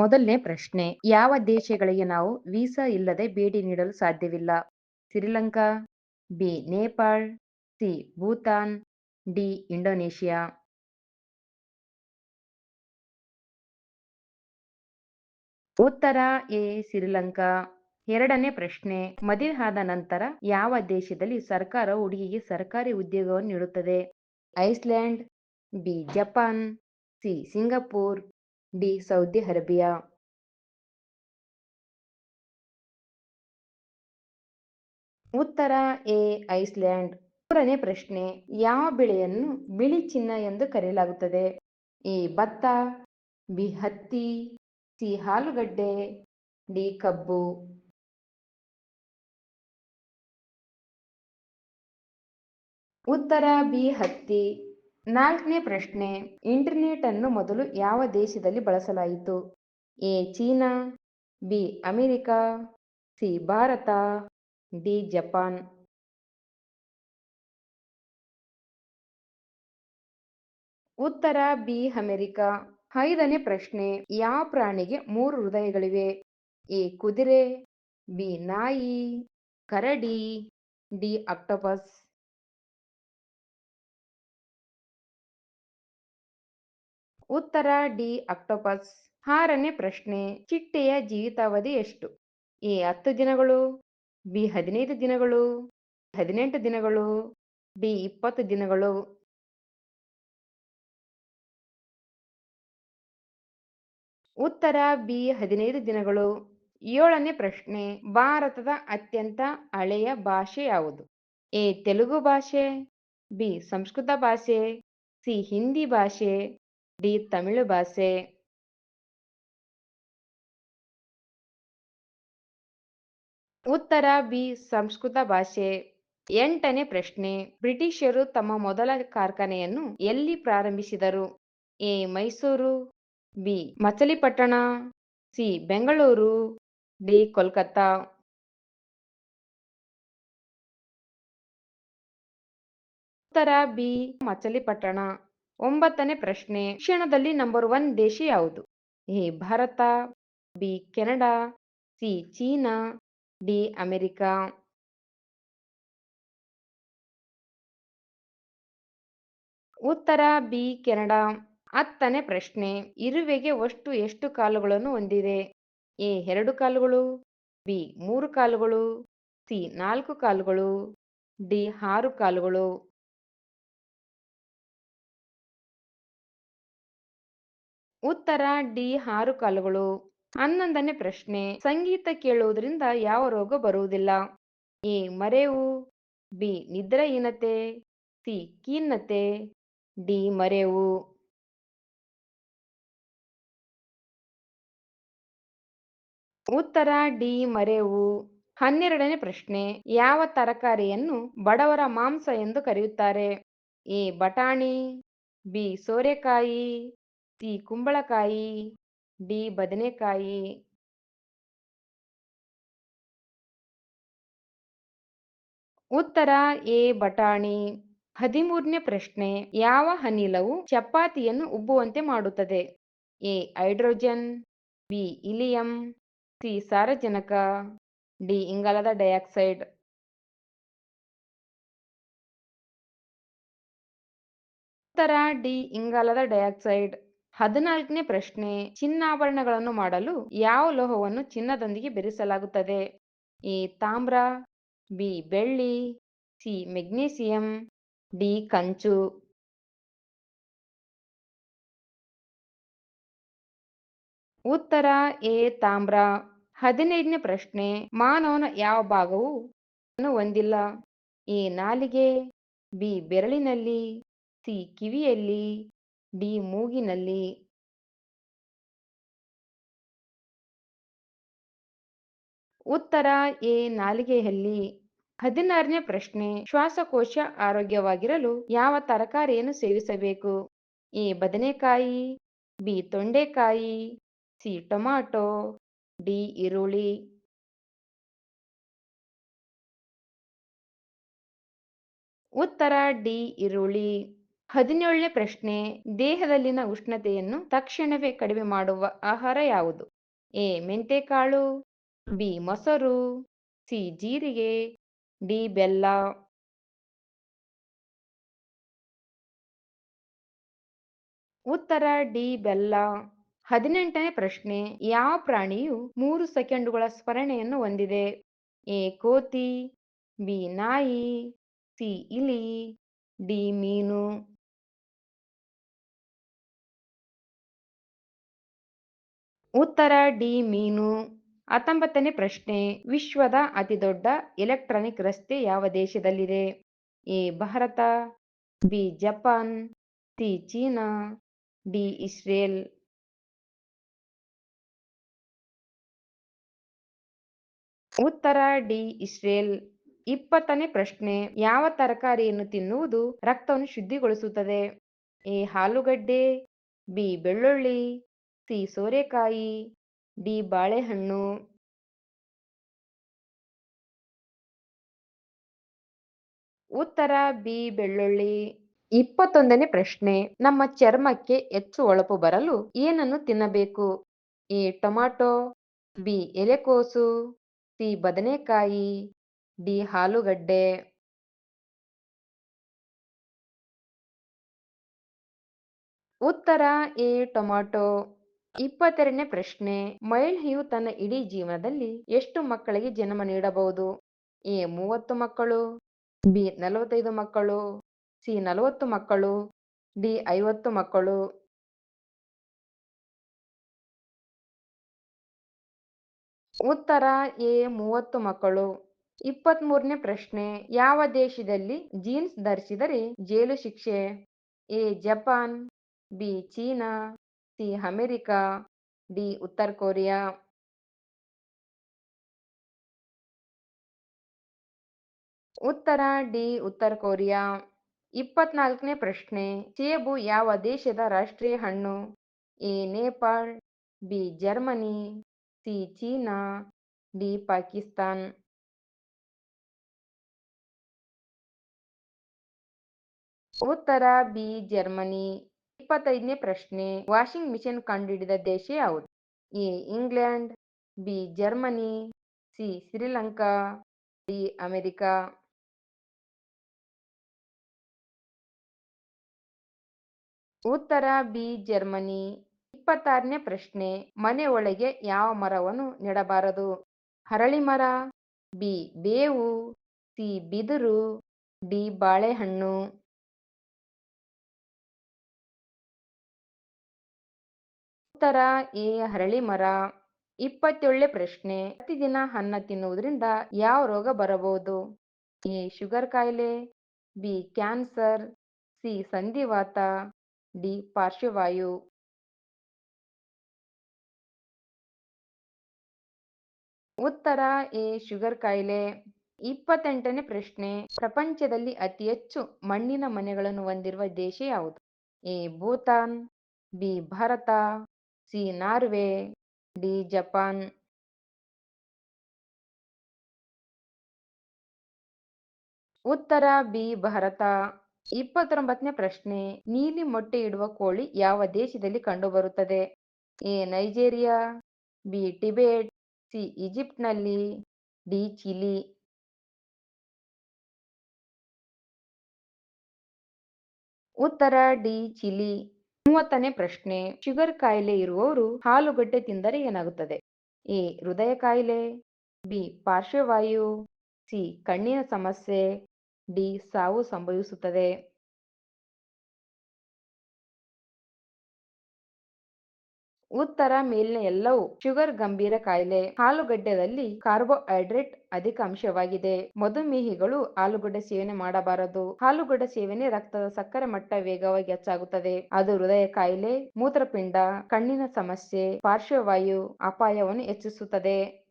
ಮೊದಲನೇ ಪ್ರಶ್ನೆ, ಯಾವ ದೇಶಗಳಿಗೆ ನಾವು ವೀಸಾ ಇಲ್ಲದೆ ಭೇಟಿ ನೀಡಲು ಸಾಧ್ಯವಿಲ್ಲ? Sri Lanka B, Nepal, C, Bhutan, D, Indonesia. ಉತ್ತರ ಎ ಶ್ರೀಲಂಕಾ ಎರಡನೇ ಪ್ರಶ್ನೆ ಮದುವೆ ಆದ ನಂತರ ಯಾವ ದೇಶದಲ್ಲಿ ಸರ್ಕಾರ ಹುಡುಗಿಗೆ ಸರ್ಕಾರಿ ಉದ್ಯೋಗವನ್ನು ನೀಡುತ್ತದೆ? Iceland, B, Japan, C, Singapore. D Saudi Arabia. ಉತ್ತರ ಎ, ಐಸ್ಲ್ಯಾಂಡ್. ಮೂರನೇ ಪ್ರಶ್ನೆ, ಯಾವ ಬೆಳೆಯನ್ನು ಬಿಳಿ ಚಿನ್ನ ಎಂದು ಕರೆಯಲಾಗುತ್ತದೆ? ಎ, ಭತ್ತ, ಬಿ, ಹತ್ತಿ, ಸಿ ಹಾಲುಗಡ್ಡೆ ಡಿ, ಕಬ್ಬು. ಉತ್ತರ ಬಿ, ಹತ್ತಿ. ನಾಲ್ಕನೇ ಪ್ರಶ್ನೆ ಇಂಟರ್ನೆಟ್ ಅನ್ನು ಮೊದಲು ಯಾವ ದೇಶದಲ್ಲಿ ಬಳಸಲಾಯಿತು? A, China, B, America, C, Bharat, D, Japan. ಉತ್ತರ, ಬಿ, ಅಮೆರಿಕ. ಐದನೇ ಪ್ರಶ್ನೆ, ಯಾವ ಪ್ರಾಣಿಗೆ ಮೂರು ಹೃದಯಗಳಿವೆ? ಎ, ಕುದುರೆ, ಬಿ, ನಾಯಿ, ಕರಡಿ, ಡಿ, ಆಕ್ಟೋಪಸ್. ಉತ್ತರ ಡಿ. ಆಕ್ಟೋಪಸ್ ಆರನೇ ಪ್ರಶ್ನೆ, ಚಿಟ್ಟೆಯ ಜೀವಿತಾವಧಿ ಎಷ್ಟು? ಎ. ಹತ್ತು ದಿನಗಳು. ಬಿ. ಹದಿನೈದು ದಿನಗಳು. ಹದಿನೆಂಟು ದಿನಗಳು. ಬಿ ಇಪ್ಪತ್ತು ದಿನಗಳು. ಉತ್ತರ ಬಿ. ಹದಿನೈದು ದಿನಗಳು. ಏಳನೇ ಪ್ರಶ್ನೆ, ಭಾರತದ ಅತ್ಯಂತ ಹಳೆಯ ಭಾಷೆ ಯಾವುದು? ಎ. ತೆಲುಗು ಭಾಷೆ. ಬಿ. ಸಂಸ್ಕೃತ ಭಾಷೆ. ಸಿ. ಹಿಂದಿ ಭಾಷೆ. ಡಿ ತಮಿಳು ಭಾಷೆ. ಉತ್ತರ ಬಿ, ಸಂಸ್ಕೃತ ಭಾಷೆ. ಎಂಟನೇ ಪ್ರಶ್ನೆ, ಬ್ರಿಟಿಷರು ತಮ್ಮ ಮೊದಲ ಕಾರ್ಖಾನೆಯನ್ನು ಎಲ್ಲಿ ಪ್ರಾರಂಭಿಸಿದರು? A, Mysuru, B, Machilipatnam, C, Bengaluru, D, Kolkata. ಉತ್ತರ ಬಿ, ಮಚಲಿಪಟ್ಟಣ. ಒಂಬತ್ತನೇ ಪ್ರಶ್ನೆ ಶಿಕ್ಷಣದಲ್ಲಿ ನಂಬರ್ ಒನ್ ದೇಶ ಯಾವುದು? A, Bharat, B, Canada, C, China, D, America. ಉತ್ತರ, ಬಿ, ಕೆನಡಾ. ಹತ್ತನೇ ಪ್ರಶ್ನೆ, ಇರುವೆಗೆ ಒಷ್ಟು ಎಷ್ಟು ಕಾಲುಗಳನ್ನು ಹೊಂದಿದೆ? ಎ, ಎರಡು ಕಾಲುಗಳು, ಬಿ, ಮೂರು ಕಾಲುಗಳು, ಸಿ, ನಾಲ್ಕು ಕಾಲುಗಳು, ಡಿ, ಆರು ಕಾಲುಗಳು. ಉತ್ತರ ಡಿ ಆರು ಕಾಲುಗಳು. ಹನ್ನೊಂದನೇ ಪ್ರಶ್ನೆ, ಸಂಗೀತ ಕೇಳುವುದರಿಂದ ಯಾವ ರೋಗ ಬರುವುದಿಲ್ಲ? ಎ, ಮರೆವು, ಬಿ, ನಿದ್ರಹೀನತೆ, ಸಿ, ಖಿನ್ನತೆ, ಡಿ, ಮರೆವು. ಉತ್ತರ ಡಿ, ಮರೆವು. ಹನ್ನೆರಡನೇ ಪ್ರಶ್ನೆ, ಯಾವ ತರಕಾರಿಯನ್ನು ಬಡವರ ಮಾಂಸ ಎಂದು ಕರೆಯುತ್ತಾರೆ? ಎ, ಬಟಾಣಿ, ಬಿ, ಸೋರೆಕಾಯಿ ಸಿ ಕುಂಬಳಕಾಯಿ ಡಿ ಬದನೆಕಾಯಿ. ಉತ್ತರ, ಎ ಬಟಾಣಿ. ಹದಿಮೂರನೇ ಪ್ರಶ್ನೆ, ಯಾವ ಅನಿಲವು ಚಪಾತಿಯನ್ನು ಉಬ್ಬುವಂತೆ ಮಾಡುತ್ತದೆ? A hydrogen, B helium, C ಸಾರಜನಕ, ಡಿ ಇಂಗಾಲದ ಡೈಆಕ್ಸೈಡ್. ಉತ್ತರ, ಡಿ ಇಂಗಾಲದ ಡೈಆಕ್ಸೈಡ್. ಹದಿನಾಲ್ಕನೇ ಪ್ರಶ್ನೆ, ಚಿನ್ನಾಭರಣಗಳನ್ನು ಮಾಡಲು ಯಾವ ಲೋಹವನ್ನು ಚಿನ್ನದೊಂದಿಗೆ ಬೆರೆಸಲಾಗುತ್ತದೆ? ಎ, ತಾಮ್ರ, ಬಿ, ಬೆಳ್ಳಿ, ಸಿ, ಮೆಗ್ನೀಸಿಯಂ, ಡಿ, ಕಂಚು. ಉತ್ತರ, ಎ, ತಾಮ್ರ. ಹದಿನೈದನೇ ಪ್ರಶ್ನೆ, ಮಾನವನ ಯಾವ ಭಾಗವು ಹೊಂದಿಲ್ಲ? ಎ, ನಾಲಿಗೆ, ಬಿ, ಬೆರಳಿನಲ್ಲಿ, ಸಿ, ಕಿವಿಯಲ್ಲಿ. ಡಿ ಮೂಗಿನಲ್ಲಿ ಉತ್ತರ ಎ ನಾಲಿಗೆಯಲ್ಲಿ ಹದಿನಾರನೇ ಪ್ರಶ್ನೆ, ಶ್ವಾಸಕೋಶ ಆರೋಗ್ಯವಾಗಿರಲು ಯಾವ ತರಕಾರಿಯನ್ನು ಸೇವಿಸಬೇಕು? ಎ ಬದನೆಕಾಯಿ, ಬಿ ತೊಂಡೆಕಾಯಿ, ಸಿ ಟೊಮಾಟೊ, ಡಿ ಈರುಳ್ಳಿ. ಉತ್ತರ ಡಿ ಈರುಳ್ಳಿ. ಹದಿನೇಳನೇ ಪ್ರಶ್ನೆ, ದೇಹದಲ್ಲಿನ ಉಷ್ಣತೆಯನ್ನು ತಕ್ಷಣವೇ ಕಡಿಮೆ ಮಾಡುವ ಆಹಾರ ಯಾವುದು? ಎ, ಮೆಂತೆಕಾಳು, ಬಿ, ಮೊಸರು, ಸಿ, ಜೀರಿಗೆ, ಡಿ, ಬೆಲ್ಲ. ಉತ್ತರ, ಡಿ, ಬೆಲ್ಲ. ಹದಿನೆಂಟನೇ ಪ್ರಶ್ನೆ, ಯಾವ ಪ್ರಾಣಿಯು ಮೂರು ಸೆಕೆಂಡುಗಳ ಸ್ಮರಣೆಯನ್ನು ಹೊಂದಿದೆ? ಎ, ಕೋತಿ, ಬಿ, ನಾಯಿ, ಸಿ, ಇಲಿ, ಡಿ, ಮೀನು. ಉತ್ತರ ಡಿ ಮೀನು. ಹತ್ತೊಂಬತ್ತನೇ ಪ್ರಶ್ನೆ, ವಿಶ್ವದ ಅತಿದೊಡ್ಡ ಎಲೆಕ್ಟ್ರಾನಿಕ್ ರಸ್ತೆ ಯಾವ ದೇಶದಲ್ಲಿದೆ? A, Bharat, B, Japan, C, China, D, Israel. ಉತ್ತರ ಡಿ, ಇಸ್ರೇಲ್. ಇಪ್ಪತ್ತನೇ ಪ್ರಶ್ನೆ, ಯಾವ ತರಕಾರಿಯನ್ನು ತಿನ್ನುವುದು ರಕ್ತವನ್ನು ಶುದ್ಧಿಗೊಳಿಸುತ್ತದೆ? ಎ ಆಲೂಗಡ್ಡೆ ಬಿ, ಬೆಳ್ಳುಳ್ಳಿ ಸಿ ಸೋರೆಕಾಯಿ, ಡಿ ಬಾಳೆಹಣ್ಣು. ಉತ್ತರ, ಬಿ ಬೆಳ್ಳುಳ್ಳಿ. ಇಪ್ಪತ್ತೊಂದನೇ ಪ್ರಶ್ನೆ. ನಮ್ಮ ಚರ್ಮಕ್ಕೆ ಹೆಚ್ಚು ಹೊಳಪು ಬರಲು ಏನನ್ನು ತಿನ್ನಬೇಕು? ಎ ಟೊಮಾಟೊ, ಬಿ ಎಲೆಕೋಸು, ಸಿ ಬದನೆಕಾಯಿ, ಡಿ ಆಲೂಗಡ್ಡೆ ಉತ್ತರ, ಎ ಟೊಮಾಟೊ. ಇಪ್ಪತ್ತೆರಡನೇ ಪ್ರಶ್ನೆ ಮಹಿಳೆಯು ತನ್ನ ಇಡೀ ಜೀವನದಲ್ಲಿ ಎಷ್ಟು ಮಕ್ಕಳಿಗೆ ಜನ್ಮ ನೀಡಬಹುದು? ಎ, ಮೂವತ್ತು ಮಕ್ಕಳು, ಬಿ, ನಲವತ್ತೈದು ಮಕ್ಕಳು, ಸಿ, ನಲವತ್ತು ಮಕ್ಕಳು, ಡಿ, ಐವತ್ತು ಮಕ್ಕಳು. ಉತ್ತರ, ಎ, ಮೂವತ್ತು ಮಕ್ಕಳು. ಇಪ್ಪತ್ತ್ ಮೂರನೇ ಪ್ರಶ್ನೆ, ಯಾವ ದೇಶದಲ್ಲಿ ಜೀನ್ಸ್ ಧರಿಸಿದರೆ ಜೈಲು ಶಿಕ್ಷೆ? A, Japan, B, China. C America D ಉತ್ತರ ಕೊರಿಯಾ ಉತ್ತರ ಡಿ ಉತ್ತರ ಕೊರಿಯಾ ಇಪ್ಪತ್ನಾಲ್ಕನೇ ಪ್ರಶ್ನೆ ಸೇಬು ಯಾವ ದೇಶದ ರಾಷ್ಟ್ರೀಯ ಹಣ್ಣು A Nepal B Germany C China D Pakistan ಉತ್ತರ ಬಿ ಜರ್ಮನಿ ಇಪ್ಪತ್ತೈದನೇ ಪ್ರಶ್ನೆ, ವಾಷಿಂಗ್ ಮಿಷಿನ್ ಕಂಡುಹಿಡಿದ ದೇಶ ಯಾವುದು? A, England, B, Germany, C, Sri Lanka, D, America. ಉತ್ತರ, ಬಿ, ಜರ್ಮನಿ. ಇಪ್ಪತ್ತಾರನೇ ಪ್ರಶ್ನೆ, ಮನೆ ಒಳಗೆ ಯಾವ ಮರವನ್ನು ನೆಡಬಾರದು? ಹರಳಿ ಮರ, ಬಿ, ಬೇವು, ಸಿ, ಬಿದಿರು, ಡಿ, ಬಾಳೆಹಣ್ಣು. ಉತ್ತರ ಎ ಹರಳಿ ಮರ ಇಪ್ಪತ್ತೇಳನೇ ಪ್ರಶ್ನೆ. ಪ್ರತಿದಿನ ಅನ್ನ ತಿನ್ನುವುದರಿಂದ ಯಾವ ರೋಗ ಬರಬಹುದು? ಎ, ಶುಗರ್ ಕಾಯಿಲೆ. B, cancer. ಸಿ, ಸಂಧಿವಾತ. ಡಿ, ಪಾರ್ಶ್ವವಾಯು. ಉತ್ತರ ಎ, ಶುಗರ್ ಕಾಯಿಲೆ. ಇಪ್ಪತ್ತೆಂಟನೇ ಪ್ರಶ್ನೆ. ಪ್ರಪಂಚದಲ್ಲಿ ಅತಿ ಹೆಚ್ಚು ಮಣ್ಣಿನ ಮನೆಗಳನ್ನು ಹೊಂದಿರುವ ದೇಶ ಯಾವುದು? A, Bhutan. B, Bharat. C Norway, D Japan. ಉತ್ತರ ಬಿ ಭಾರತ. ಇಪ್ಪತ್ತೊಂಬತ್ತನೇ ಪ್ರಶ್ನೆ, ನೀಲಿ ಮೊಟ್ಟೆ ಇಡುವ ಕೋಳಿ ಯಾವ ದೇಶದಲ್ಲಿ ಕಂಡುಬರುತ್ತದೆ? A, Nigeria, B, Tibet, C, ಈಜಿಪ್ಟ್ನಲ್ಲಿ, D, Chile. ಉತ್ತರ ಡಿ, ಚಿಲಿ. ಮೂವತ್ತನೇ ಪ್ರಶ್ನೆ, ಶುಗರ್ ಕಾಯಿಲೆ ಇರುವವರು ಹಾಲುಗಡ್ಡೆ ತಿಂದರೆ ಏನಾಗುತ್ತದೆ? ಎ, ಹೃದಯ ಕಾಯಿಲೆ, ಬಿ, ಪಾರ್ಶ್ವವಾಯು, ಸಿ, ಕಣ್ಣಿನ ಸಮಸ್ಯೆ, ಡಿ, ಸಾವು ಸಂಭವಿಸುತ್ತದೆ. ಉತ್ತರ ಮೇಲಿನ ಎಲ್ಲವೂ ಶುಗರ್ ಗಂಭೀರ ಕಾಯಿಲೆ. ಆಲೂಗಡ್ಡೆಯಲ್ಲಿ ಕಾರ್ಬೋಹೈಡ್ರೇಟ್ ಅಧಿಕ ಅಂಶವಾಗಿದೆ. ಮಧುಮೇಹಿಗಳು ಆಲೂಗಡ್ಡೆ ಸೇವನೆ ಮಾಡಬಾರದು. ಆಲೂಗಡ್ಡೆ ಸೇವನೆ ರಕ್ತದ ಸಕ್ಕರೆ ಮಟ್ಟ ವೇಗವಾಗಿ ಹೆಚ್ಚಾಗುತ್ತದೆ. ಅದು ಹೃದಯ ಕಾಯಿಲೆ, ಮೂತ್ರಪಿಂಡ, ಕಣ್ಣಿನ ಸಮಸ್ಯೆ, ಪಾರ್ಶ್ವವಾಯು ಅಪಾಯವನ್ನು ಹೆಚ್ಚಿಸುತ್ತದೆ.